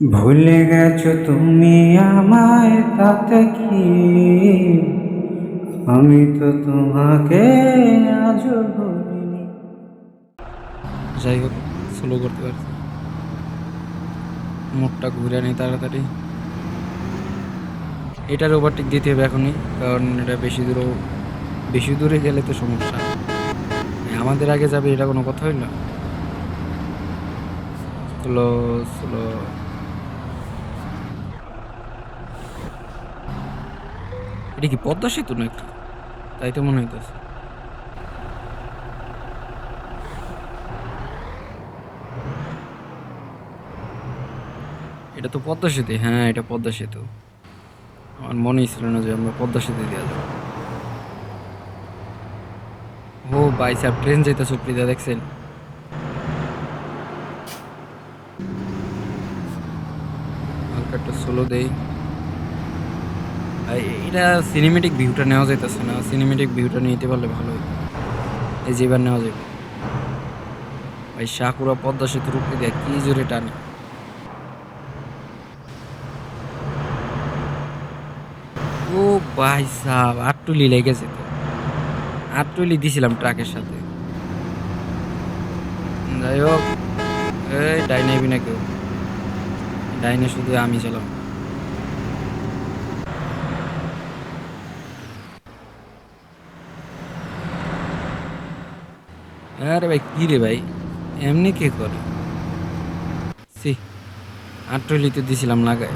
ভুলে গেছো তুমি আমায় তাতে কি? আমি তো তোমাকে আজও ভুলিনি। যাই হোক স্লো করতে পারছি। মুখটা ঘুরে নেই তাড়াতাড়ি। এটার ওভারটেক দিতে হবে এখনই, কারণ এটা বেশি দূরও বেশি দূরে গেলে তো সমস্যা। আমাদের আগে যাবে, এটা কোনো কথা হইল? স্লো স্লো এটা কি পদ্মা সেতু না নাকি? তাই তো মনে হইতেছে। এটা তো পদ্মা সেতু হ্যাঁ এটা পদ্মা সেতু। আমার মনেই ছিল না যে আমরা পদ্মা সেতু দেওয়া যাব। ও ভাই সাহেব ট্রেন যেতে সুপ্রিদা দেখছেন? হালকা একটা সোলো দেই। এটা সিনেমেটিক ভিউটা নেওয়া যাইতেছে না। সিনেমেটিক ভিউটা নিতে পারলে ভালো এই যে এবার নেওয়া যাবে ভাই শাকুরা পদ্মা সেতুর উপরে দিয়ে কি জোরে টানে। ও ভাই সাহ আটটুলি লেগেছে তো। আটটুলি দিছিলাম ট্রাকের সাথে। যাই হোক, এই ডাইনে আইবি না কেউ। ডাইনে শুধু আমি ছিলাম আরে ভাই, কি রে ভাই? এমনি কে করে? সি আটটুলি তো দিছিলাম লাগায়।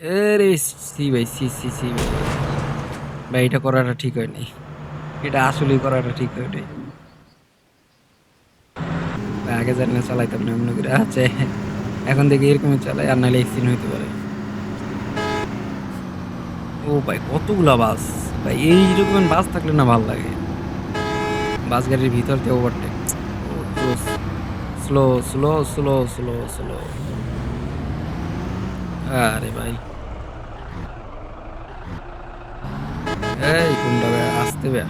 আরে সি ভাই সি সি সি ভাই। ভাই, এটা করাটা ঠিক হয়নি এটা আসলেই করাটা ঠিক হয়নি আগে জানি না চালাইতাম না মনে করে। আছে এখন দেখি এরকমই চালাই আর নাহলে এক্সিডেন্ট হইতে ও ভাই, কতগুলা বাস? ভাই এইরকম বাস থাকলে না ভালো লাগে। বাস গাড়ির ভিতর দিয়ে overtake slow slow slow slow slow আরে ভাই। এই কোনটা বে আসতে বে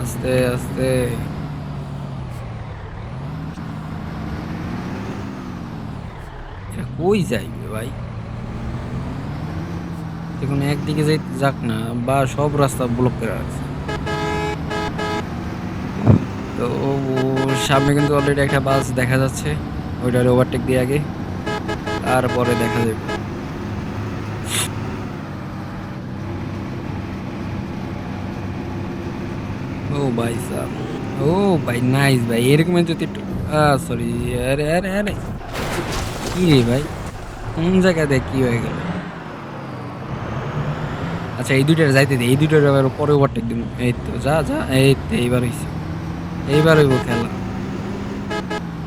আস্তে আস্তে। কই যাই বে ভাই? দেখুন একদিকে যাই, যাক না, বা সব রাস্তা ব্লক করে রাখছে। তো সামনে কিন্তু অলরেডি একটা বাস দেখা যাচ্ছে ওইটার ওভারটেক দিয়ে আগে, তারপরে দেখা যাবে। ও ভাই সাহ ও ভাই নাইস ভাই, এরকম যদি একটু সরি আরে আরে আরে, কি রে ভাই, কোন জায়গাতে কি হয়ে গেল? আচ্ছা এই দুইটার যাইতে দে, এই দুইটার এবার পরে ওভারটেক দিব। এই তো, যা যা, এই তো, এইবার হইছে। এইবার হইব খেলা।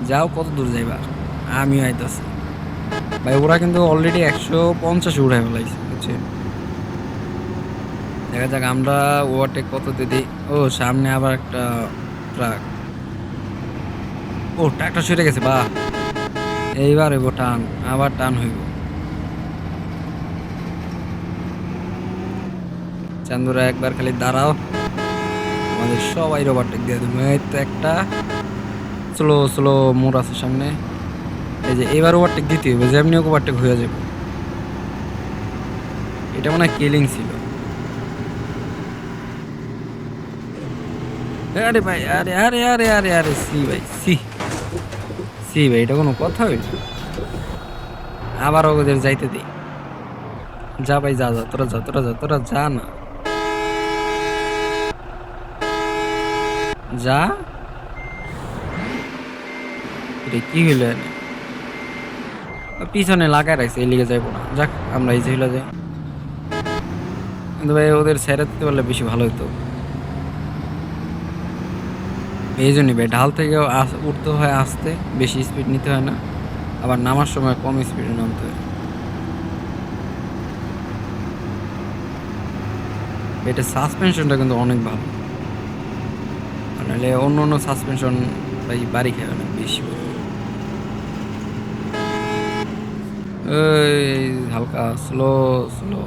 যাও, কত দূর যাইবা? আমি আইতাছি। ভাই, ওরা কিন্তু অলরেডি একশো পঞ্চাশে উঠাই ফেলাইছে, বুঝছেন? দেখা যাক, আমরা ওভারটেক কত দিদি ও, সামনে আবার একটা ট্রাক ও ট্রাকটা সরে গেছে বা এইবার হইব টান, আবার টান হইব। চান্দুরা একবার খালি দাঁড়াও। আমাদের সবাই ওভারটেক দিয়ে দেবো। এই তো একটা স্লো স্লো মোড় আছে সামনে। এই যে এবার ওভারটেক দিতে হবে, যেমনি ওভারটেক হয়ে যাবে। এটা মনে হয় কেলিং ছিল। আরে ভাই, আরে আরে আরে আরে আরে, সি ভাই, সি। সি ভাই, এটা কোনো কথা হইল? আবার ওদের যাইতে দিই যা ভাই, যা যা, তোরা যা তোরা যা তোরা যা না। যা। কি হইল? পিছনে লাগাই রাখছে এই লিগে যাইবো না। যাক, আমরা এই যে যাই কিন্তু ভাই, ওদের ছেড়ে দিতে পারলে বেশি ভালো হতো এই জন্যই ভাই, ঢাল থেকে উঠতে হয় আসতে, বেশি স্পিড নিতে হয় না। আবার নামার সময় কম স্পিডে নামতে হয়। এটা সাসপেনশনটা কিন্তু অনেক ভালো। নাহলে অন্য অন্য সাসপেনশন ভাই বাড়ি খায় অনেক বেশি। হালকা স্লো স্লো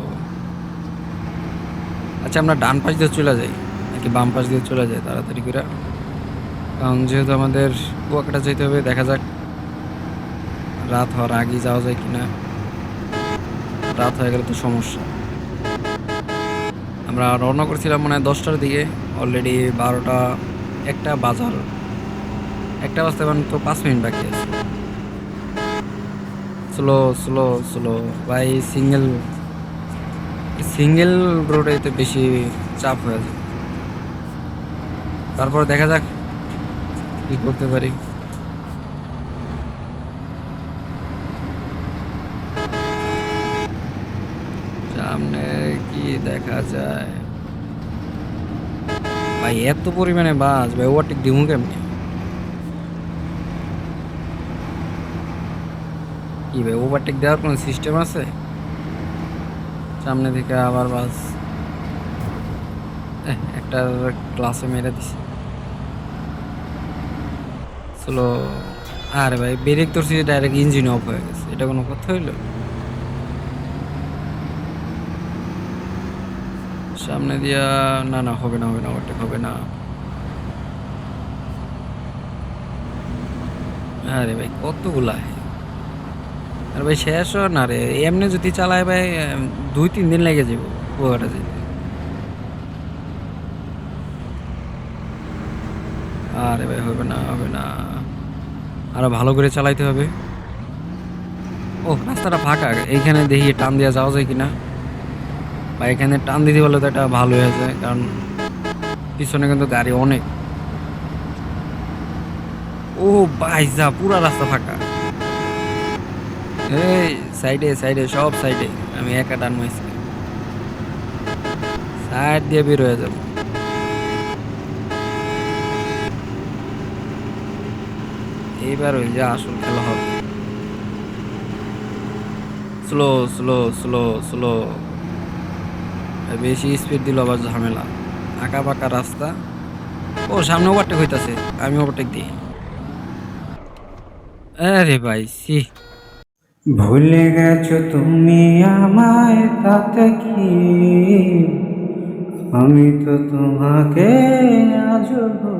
আচ্ছা আমরা ডান পাশ দিয়ে চলে যাই, নাকি বাম পাশ দিয়ে চলে যাই তাড়াতাড়ি করে? কারণ যেহেতু আমাদের কুয়াকাটা যেতে হবে, দেখা যাক রাত হওয়ার আগেই যাওয়া যায় কিনা। রাত হয়ে গেলে তো সমস্যা। আমরা রওনা করছিলাম মানে দশটার দিকে অলরেডি বারোটা একটা বাজার। একটা বাজতে তো পাঁচ মিনিট বাকি আছে। স্লো স্লো স্লো ভাই সিঙ্গেল সিঙ্গেল রোডে তো বেশি চাপ হয়ে যায়। তারপর দেখা যাক কি করতে পারি। সামনে কি দেখা যায়? ভাই, এত পরিমাণে বাস, ভাই ওভারটেক দিমু কেমনি? কি ভাই ওভারটেক দেওয়ার কোনো সিস্টেম আছে? সামনে থেকে আবার বাস। একটা ক্লাসে মেরে দিছি। স্লো আরে ভাই ব্রেক ধরছি ডাইরেক্ট ইঞ্জিন অফ হয়ে গেছে। এটা কোনো কথা হইল? সামনে দিয়া, না না, হবে না হবে না ওভারটেক হবে না। আরে ভাই, কতগুলা? আর ভাই, শেষ না রে, এমনি যদি চালায় ভাই, দুই, তিন দিন লেগে যাব কুয়াকাটা যেতে আরে ভাই, হবে না হবে না। আরও ভালো করে চালাইতে হবে। ও রাস্তাটা ফাঁকা, এইখানে দেখি টান দেওয়া যাওয়া যায় কিনা। বা এখানে টান দিতে পারলে তো এটা ভালো হয়ে যায়, কারণ পিছনে কিন্তু গাড়ি অনেক। ও ভাই যা, পুরা রাস্তা ফাঁকা। এই, সাইডে সাইডে, সব সাইডে, আমি একা টান মাইছি সাইড দিয়ে বের হয়ে যাব। এইবার ওই যে আসল খেলা হবে। Slow slow slow slow. বেশি স্পিড দিল আবার ঝামেলা। আঁকা পাকা রাস্তা। ও, সামনে ওভারটেক হইতাছে। আমি ওভারটেক দিই। আরে ভাই সি ভুলে গেছো তুমি আমায় তাতে কি? আমি তো তোমাকে ভুলি